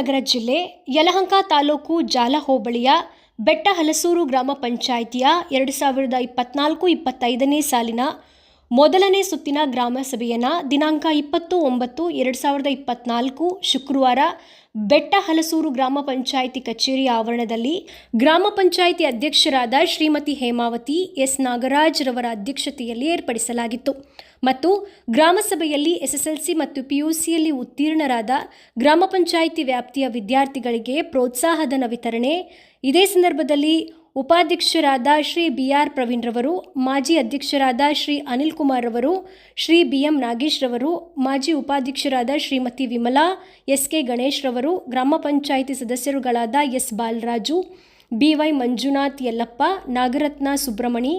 ಚಾಮರಾಜನಗರ ಜಿಲ್ಲೆ ಯಲಹಂಕ ತಾಲೂಕು ಜಾಲ ಹೋಬಳಿಯ ಬೆಟ್ಟ ಹಲಸೂರು ಗ್ರಾಮ ಪಂಚಾಯಿತಿಯ ಎರಡು ಸಾವಿರದ ಇಪ್ಪತ್ನಾಲ್ಕು ಇಪ್ಪತ್ತೈದನೇ ಸಾಲಿನ ಮೊದಲನೇ ಸುತ್ತಿನ ಗ್ರಾಮ ಸಭೆಯನ್ನು ದಿನಾಂಕ ಇಪ್ಪತ್ತು ಒಂಬತ್ತು ಎರಡು ಸಾವಿರದ ಇಪ್ಪತ್ನಾಲ್ಕು ಶುಕ್ರವಾರ ಬೆಟ್ಟಹಲಸೂರು ಗ್ರಾಮ ಪಂಚಾಯಿತಿ ಕಚೇರಿ ಆವರಣದಲ್ಲಿ ಗ್ರಾಮ ಪಂಚಾಯಿತಿ ಅಧ್ಯಕ್ಷರಾದ ಶ್ರೀಮತಿ ಹೇಮಾವತಿ ಎಸ್ ನಾಗರಾಜ್ ರವರ ಅಧ್ಯಕ್ಷತೆಯಲ್ಲಿ ಏರ್ಪಡಿಸಲಾಗಿತ್ತು. ಮತ್ತು ಗ್ರಾಮಸಭೆಯಲ್ಲಿ ಎಸ್ಎಸ್ಎಲ್ಸಿ ಮತ್ತು ಪಿಯುಸಿಯಲ್ಲಿ ಉತ್ತೀರ್ಣರಾದ ಗ್ರಾಮ ಪಂಚಾಯಿತಿ ವ್ಯಾಪ್ತಿಯ ವಿದ್ಯಾರ್ಥಿಗಳಿಗೆ ಪ್ರೋತ್ಸಾಹಧನ ವಿತರಣೆ. ಇದೇ ಸಂದರ್ಭದಲ್ಲಿ ಉಪಾಧ್ಯಕ್ಷರಾದ ಶ್ರೀ ಬಿ ಆರ್ ಪ್ರವೀಣ್ ರವರು, ಮಾಜಿ ಅಧ್ಯಕ್ಷರಾದ ಶ್ರೀ ಅನಿಲ್ ಕುಮಾರ್ ರವರು, ಶ್ರೀ ಬಿ ಎಂ ನಾಗೇಶ್ ರವರು, ಮಾಜಿ ಉಪಾಧ್ಯಕ್ಷರಾದ ಶ್ರೀಮತಿ ವಿಮಲಾ ಎಸ್ ಕೆ ಗಣೇಶ್ ರವರು, ಗ್ರಾಮ panchayat ಸದಸ್ಯರುಗಳಾದ S Balaraju, B Y Manjunath Yellappa, Nagaratna Subramani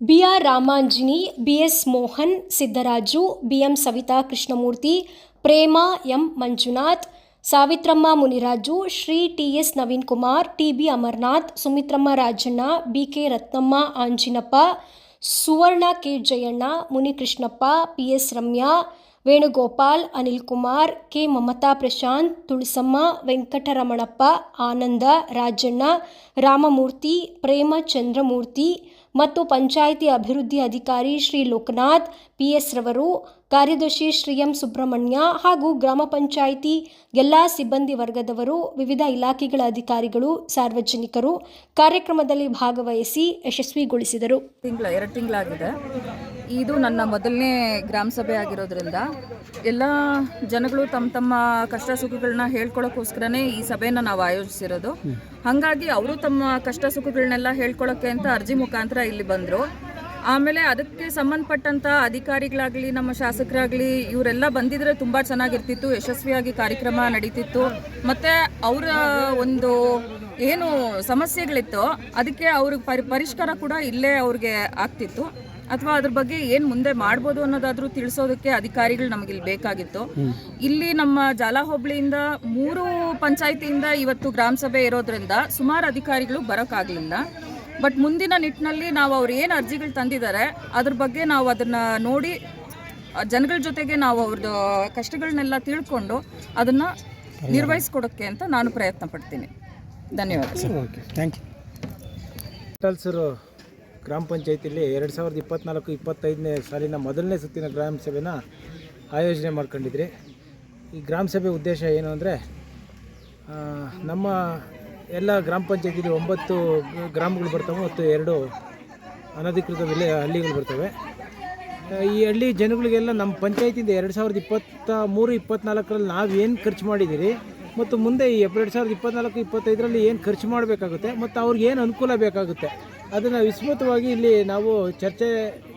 B R Ramanjini B S Mohan, Siddaraju B M Savitha Krishnamurthy, Prema M Manjunath, Savitramma Muniraju, Shri T S Naveen Kumar T B Amarnath, Sumitramma Rajanna B K Ratnamma, Anjinappa, Suvarna K Jayanna, Munikrishnappa P S Ramya Venugopal, Anil Kumar, K Mamatha Prashanth, Tulasamma, Venkataramanappa, Ananda, Rajanna, Ramamurthy, Prema Chandramurthy ಮತ್ತು ಪಂಚಾಯಿತಿ ಅಭಿವೃದ್ಧಿ ಅಧಿಕಾರಿ Shri Lokanath, P S ರವರು ಕಾರ್ಯದರ್ಶಿ Shri M Subrahmanya ಹಾಗೂ ಗ್ರಾಮ ಪಂಚಾಯಿತಿ ಎಲ್ಲ ಸಿಬ್ಬಂದಿ ವರ್ಗದವರು ವಿವಿಧ ಇಲಾಖೆಗಳ ಅಧಿಕಾರಿಗಳು ಸಾರ್ವಜನಿಕರು ಕಾರ್ಯಕ್ರಮದಲ್ಲಿ ಭಾಗವಹಿಸಿ ಯಶಸ್ವಿಗೊಳಿಸಿದರು. ತಿಂಗಳ ಎರಡು ತಿಂಗಳಾಗಿದೆ. ಇದು ನನ್ನ ಮೊದಲನೇ ಗ್ರಾಮ ಸಭೆ ಆಗಿರೋದ್ರಿಂದ ಎಲ್ಲ ಜನಗಳು ತಮ್ಮ ತಮ್ಮ ಕಷ್ಟ ಸುಖಗಳನ್ನ ಹೇಳ್ಕೊಳ್ಳೋಕ್ಕೋಸ್ಕರನೇ ಈ ಸಭೆನ ನಾವು ಆಯೋಜಿಸಿರೋದು. ಹಾಗಾಗಿ ಅವರು ತಮ್ಮ ಕಷ್ಟ ಸುಖಗಳನ್ನೆಲ್ಲ ಹೇಳ್ಕೊಳಕ್ಕೆ ಅಂತ ಅರ್ಜಿ ಮುಖಾಂತರ ಇಲ್ಲಿ ಬಂದರು. ಆಮೇಲೆ ಅದಕ್ಕೆ ಸಂಬಂಧಪಟ್ಟಂತ ಅಧಿಕಾರಿಗಳಾಗಲಿ ನಮ್ಮ ಶಾಸಕರಾಗಲಿ ಇವರೆಲ್ಲ ಬಂದಿದ್ರೆ ತುಂಬ ಚೆನ್ನಾಗಿರ್ತಿತ್ತು ಯಶಸ್ವಿಯಾಗಿ ಕಾರ್ಯಕ್ರಮ ನಡೀತಿತ್ತು. ಮತ್ತು ಅವರ ಒಂದು ಏನು ಸಮಸ್ಯೆಗಳಿತ್ತು ಅದಕ್ಕೆ ಅವ್ರಿಗೆ ಪರಿ ಪರಿಷ್ಕಾರ ಕೂಡ ಇಲ್ಲೇ ಅವ್ರಿಗೆ ಆಗ್ತಿತ್ತು. ಅಥವಾ ಅದ್ರ ಬಗ್ಗೆ ಏನು ಮುಂದೆ ಮಾಡ್ಬೋದು ಅನ್ನೋದಾದ್ರೂ ತಿಳಿಸೋದಕ್ಕೆ ಅಧಿಕಾರಿಗಳು ನಮಗೆ ಇಲ್ಲಿ ಬೇಕಾಗಿತ್ತು. ಇಲ್ಲಿ ನಮ್ಮ ಜಾಲ ಹೋಬಳಿಯಿಂದ ಮೂರು ಪಂಚಾಯತಿಯಿಂದ ಇವತ್ತು ಗ್ರಾಮ ಸಭೆ ಇರೋದ್ರಿಂದ ಸುಮಾರು ಅಧಿಕಾರಿಗಳು ಬರೋಕ್ಕಾಗಲಿಲ್ಲ. ಬಟ್ ಮುಂದಿನ ನಿಟ್ಟಿನಲ್ಲಿ ನಾವು ಅವ್ರು ಏನು ಅರ್ಜಿಗಳು ತಂದಿದ್ದಾರೆ, ಅದ್ರ ಬಗ್ಗೆ ನಾವು ಅದನ್ನು ನೋಡಿ ಜನಗಳ ಜೊತೆಗೆ ನಾವು ಅವ್ರದ್ದು ಕಷ್ಟಗಳನ್ನೆಲ್ಲ ತಿಳ್ಕೊಂಡು ಅದನ್ನು ನಿರ್ವಹಿಸ್ಕೊಡೋಕ್ಕೆ ಅಂತ ನಾನು ಪ್ರಯತ್ನ ಪಡ್ತೀನಿ. ಧನ್ಯವಾದ ಟಲ್ಸರು ಗ್ರಾಮ ಪಂಚಾಯತಿಲಿ ಎರಡು ಸಾವಿರದ ಇಪ್ಪತ್ನಾಲ್ಕು, ಇಪ್ಪತ್ತೈದನೇ ಸಾಲಿನ ಮೊದಲನೇ ಸುತ್ತಿನ ಗ್ರಾಮ ಸಭೆನ ಆಯೋಜನೆ ಮಾಡ್ಕೊಂಡಿದ್ರಿ. ಈ ಗ್ರಾಮ ಸಭೆ ಉದ್ದೇಶ ಏನು ಅಂದರೆ ನಮ್ಮ ಎಲ್ಲ ಗ್ರಾಮ ಪಂಚಾಯತಿಲಿ ಒಂಬತ್ತು ಗ್ರಾಮಗಳು ಬರ್ತವೆ ಮತ್ತು ಎರಡು ಅನಧಿಕೃತ ವಿಲೆ ಹಳ್ಳಿಗಳು ಬರ್ತವೆ. ಈ ಹಳ್ಳಿ ಜನಗಳಿಗೆಲ್ಲ ನಮ್ಮ ಪಂಚಾಯತಿಯಿಂದ ಎರಡು ಸಾವಿರದ ಇಪ್ಪತ್ತ ಮೂರು ಇಪ್ಪತ್ನಾಲ್ಕರಲ್ಲಿ ನಾವೇನು ಖರ್ಚು ಮಾಡಿದ್ದೀರಿ? ಮತ್ತು ಮುಂದೆ ಈ ಎರಡು ಸಾವಿರದ ಇಪ್ಪತ್ತ್ನಾಲ್ಕು ಇಪ್ಪತ್ತೈದರಲ್ಲಿ ಏನು ಖರ್ಚು ಮಾಡಬೇಕಾಗುತ್ತೆ? ಮತ್ತು ಅವ್ರಿಗೆ ಏನು ಅನುಕೂಲ ಬೇಕಾಗುತ್ತೆ? ಅದನ್ನು ವಿಸ್ಮೃತವಾಗಿ ಇಲ್ಲಿ ನಾವು ಚರ್ಚೆ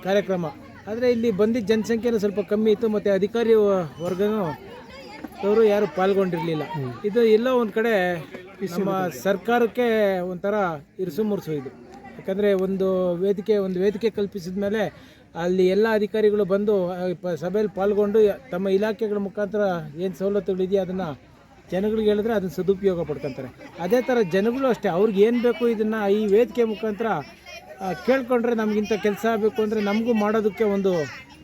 ಕಾರ್ಯಕ್ರಮ. ಆದರೆ ಇಲ್ಲಿ ಬಂದಿದ್ದ ಜನಸಂಖ್ಯೆನೂ ಸ್ವಲ್ಪ ಕಮ್ಮಿ ಇತ್ತು ಮತ್ತು ಅಧಿಕಾರಿ ವರ್ಗನೂ ಅವರು ಯಾರು ಪಾಲ್ಗೊಂಡಿರಲಿಲ್ಲ. ಇದು ಎಲ್ಲೋ ಒಂದು ಕಡೆ ನಮ್ಮ ಸರ್ಕಾರಕ್ಕೆ ಒಂಥರ ಇರಿಸು ಮುರುಸು ಇದು. ಯಾಕಂದರೆ ಒಂದು ವೇದಿಕೆ ಒಂದು ವೇದಿಕೆ ಕಲ್ಪಿಸಿದ ಮೇಲೆ ಅಲ್ಲಿ ಎಲ್ಲ ಅಧಿಕಾರಿಗಳು ಬಂದು ಸಭೆಯಲ್ಲಿ ಪಾಲ್ಗೊಂಡು ತಮ್ಮ ಇಲಾಖೆಗಳ ಮುಖಾಂತರ ಏನು ಸವಲತ್ತುಗಳಿದೆಯೋ ಅದನ್ನು ಜನಗಳಿಗೆ ಹೇಳಿದ್ರೆ ಅದನ್ನು ಸದುಪಯೋಗ ಪಡ್ಕೊತಾರೆ. ಅದೇ ಥರ ಜನಗಳು ಅಷ್ಟೇ ಅವ್ರಿಗೆ ಏನು ಬೇಕು ಇದನ್ನು ಈ ವೇದಿಕೆ ಮುಖಾಂತರ ಕೇಳ್ಕೊಂಡ್ರೆ ನಮಗಿಂತ ಕೆಲಸ ಆಗಬೇಕು ಅಂದರೆ ನಮಗೂ ಮಾಡೋದಕ್ಕೆ ಒಂದು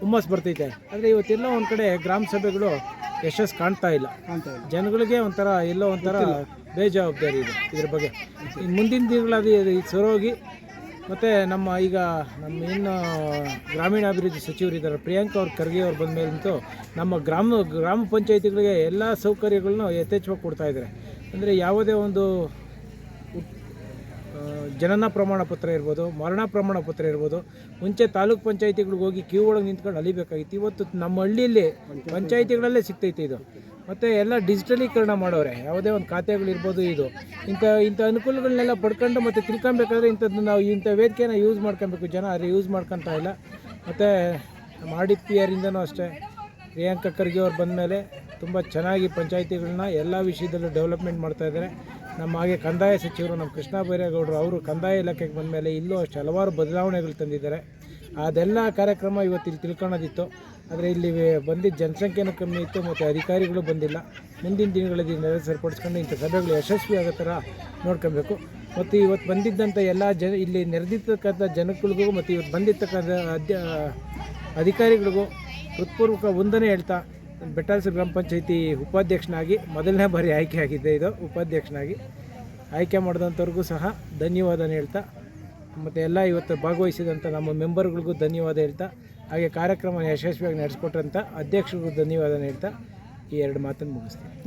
ಹುಮ್ಮಸ್ ಬರ್ತೈತೆ. ಆದರೆ ಇವತ್ತೆಲ್ಲ ಒಂದು ಕಡೆ ಗ್ರಾಮ ಸಭೆಗಳು ಯಶಸ್ಸು ಕಾಣ್ತಾ ಇಲ್ಲ. ಜನಗಳಿಗೆ ಒಂಥರ ಎಲ್ಲೋ ಒಂಥರ ಬೇಜವಾಬ್ದಾರಿ ಇದೆ ಇದ್ರ ಬಗ್ಗೆ. ಇನ್ನು ಮುಂದಿನ ದಿನಗಳಲ್ಲಿ ಇದು ಸರೋಗಿ ಮತ್ತು ನಮ್ಮ ಈಗ ನಮ್ಮ ಇನ್ನು ಗ್ರಾಮೀಣಾಭಿವೃದ್ಧಿ ಸಚಿವರಿದ್ದಾರೆ ಪ್ರಿಯಾಂಕಾ ಅವ್ರ ಖರ್ಗೆ ಅವ್ರು ಬಂದ ಮೇಲಂತೂ ನಮ್ಮ ಗ್ರಾಮ ಗ್ರಾಮ ಪಂಚಾಯತಿಗಳಿಗೆ ಎಲ್ಲ ಸೌಕರ್ಯಗಳನ್ನು ಯಥೇಚ್ಛವಾಗಿ ಕೊಡ್ತಾಯಿದ್ದಾರೆ ಅಂದರೆ ಯಾವುದೇ ಒಂದು ಜನನ ಪ್ರಮಾಣ ಪತ್ರ ಇರ್ಬೋದು, ಮರಣ ಪ್ರಮಾಣ ಪತ್ರ ಇರ್ಬೋದು, ಮುಂಚೆ ತಾಲೂಕ್ ಪಂಚಾಯತಿಗಳಿಗೆ ಹೋಗಿ ಕ್ಯೂ ಒಳಗೆ ನಿಂತ್ಕೊಂಡು ಅಲಿಬೇಕಾಗಿತ್ತು ಇವತ್ತು ನಮ್ಮ ಹಳ್ಳಿಯಲ್ಲಿ ಪಂಚಾಯಿತಿಗಳಲ್ಲೇ ಸಿಗ್ತೈತೆ ಇದು. ಮತ್ತು ಎಲ್ಲ ಡಿಜಿಟಲೀಕರಣ ಮಾಡೋರೆ. ಯಾವುದೇ ಒಂದು ಖಾತೆಗಳಿರ್ಬೋದು ಇದು. ಇಂಥ ಇಂಥ ಅನುಕೂಲಗಳನ್ನೆಲ್ಲ ಪಡ್ಕೊಂಡು ಮತ್ತು ತಿಳ್ಕೊಬೇಕಾದ್ರೆ ಇಂಥದ್ದು ನಾವು ಇಂಥ ವೇದಿಕೆನ ಯೂಸ್ ಮಾಡ್ಕೊಬೇಕು. ಜನ ಆದರೆ ಯೂಸ್ ಮಾಡ್ಕೊತಾ ಇಲ್ಲ. ಮತ್ತು ಡಿ ಪಿ ಆರಿಂದನೂ ಅಷ್ಟೇ. ಪ್ರಿಯಾಂಕ ಖರ್ಗೆ ಅವ್ರು ಬಂದಮೇಲೆ ತುಂಬ ಚೆನ್ನಾಗಿ ಪಂಚಾಯಿತಿಗಳನ್ನ ಎಲ್ಲ ವಿಷಯದಲ್ಲೂ ಡೆವಲಪ್ಮೆಂಟ್ ಮಾಡ್ತಾ ಇದ್ದಾರೆ ನಮ್ಮ ಹಾಗೆ ಕಂದಾಯ ಸಚಿವರು ನಮ್ಮ ಕೃಷ್ಣ ಬೈರೇಗೌಡರು ಅವರು ಕಂದಾಯ ಇಲಾಖೆಗೆ ಬಂದಮೇಲೆ ಇಲ್ಲೂ ಅಷ್ಟು ಹಲವಾರು ಬದಲಾವಣೆಗಳು ತಂದಿದ್ದಾರೆ. ಅದೆಲ್ಲ ಕಾರ್ಯಕ್ರಮ ಇವತ್ತು ಇಲ್ಲಿ ತಿಳ್ಕೊಳ್ಳೋದಿತ್ತು. ಆದರೆ ಇಲ್ಲಿ ಬಂದಿದ್ದ ಜನಸಂಖ್ಯೆನೂ ಕಮ್ಮಿ ಇತ್ತು ಮತ್ತು ಅಧಿಕಾರಿಗಳು ಬಂದಿಲ್ಲ. ಮುಂದಿನ ದಿನಗಳಲ್ಲಿ ನೆರವು ಸರಿಪಡಿಸ್ಕೊಂಡು ಇಂಥ ಸಭೆಗಳು ಯಶಸ್ವಿ ಆಗೋ ಥರ ನೋಡ್ಕೊಬೇಕು. ಮತ್ತು ಇವತ್ತು ಬಂದಿದ್ದಂಥ ಎಲ್ಲ ಜನ ಇಲ್ಲಿ ನೆರೆದಿರ್ತಕ್ಕಂಥ ಜನಗಳಿಗೂ ಮತ್ತು ಇವತ್ತು ಬಂದಿರ್ತಕ್ಕಂಥ ಅಧ್ಯ ಅಧಿಕಾರಿಗಳಿಗೂ ಹೃತ್ಪೂರ್ವಕ ವಂದನೆ ಹೇಳ್ತಾ ಬೆಟ್ಟಾಲ್ಸೂರು ಗ್ರಾಮ ಪಂಚಾಯತಿ ಉಪಾಧ್ಯಕ್ಷನಾಗಿ ಮೊದಲನೇ ಬಾರಿ ಆಯ್ಕೆ ಆಗಿದೆ ಇದು, ಉಪಾಧ್ಯಕ್ಷನಾಗಿ. ಆಯ್ಕೆ ಮಾಡಿದಂಥವ್ರಿಗೂ ಸಹ ಧನ್ಯವಾದ ಹೇಳ್ತಾ, ಮತ್ತು ಎಲ್ಲ ಇವತ್ತು ಭಾಗವಹಿಸಿದಂಥ ನಮ್ಮ ಮೆಂಬರ್ಗಳಿಗೂ ಧನ್ಯವಾದ ಹೇಳ್ತಾ, ಹಾಗೆ ಕಾರ್ಯಕ್ರಮ ಯಶಸ್ವಿಯಾಗಿ ನಡೆಸ್ಕೊಟ್ರಂಥ ಅಧ್ಯಕ್ಷರಿಗೂ ಧನ್ಯವಾದ ಹೇಳ್ತಾ, ಈ ಎರಡು ಮಾತನ್ನು ಮುಗಿಸ್ತೀನಿ.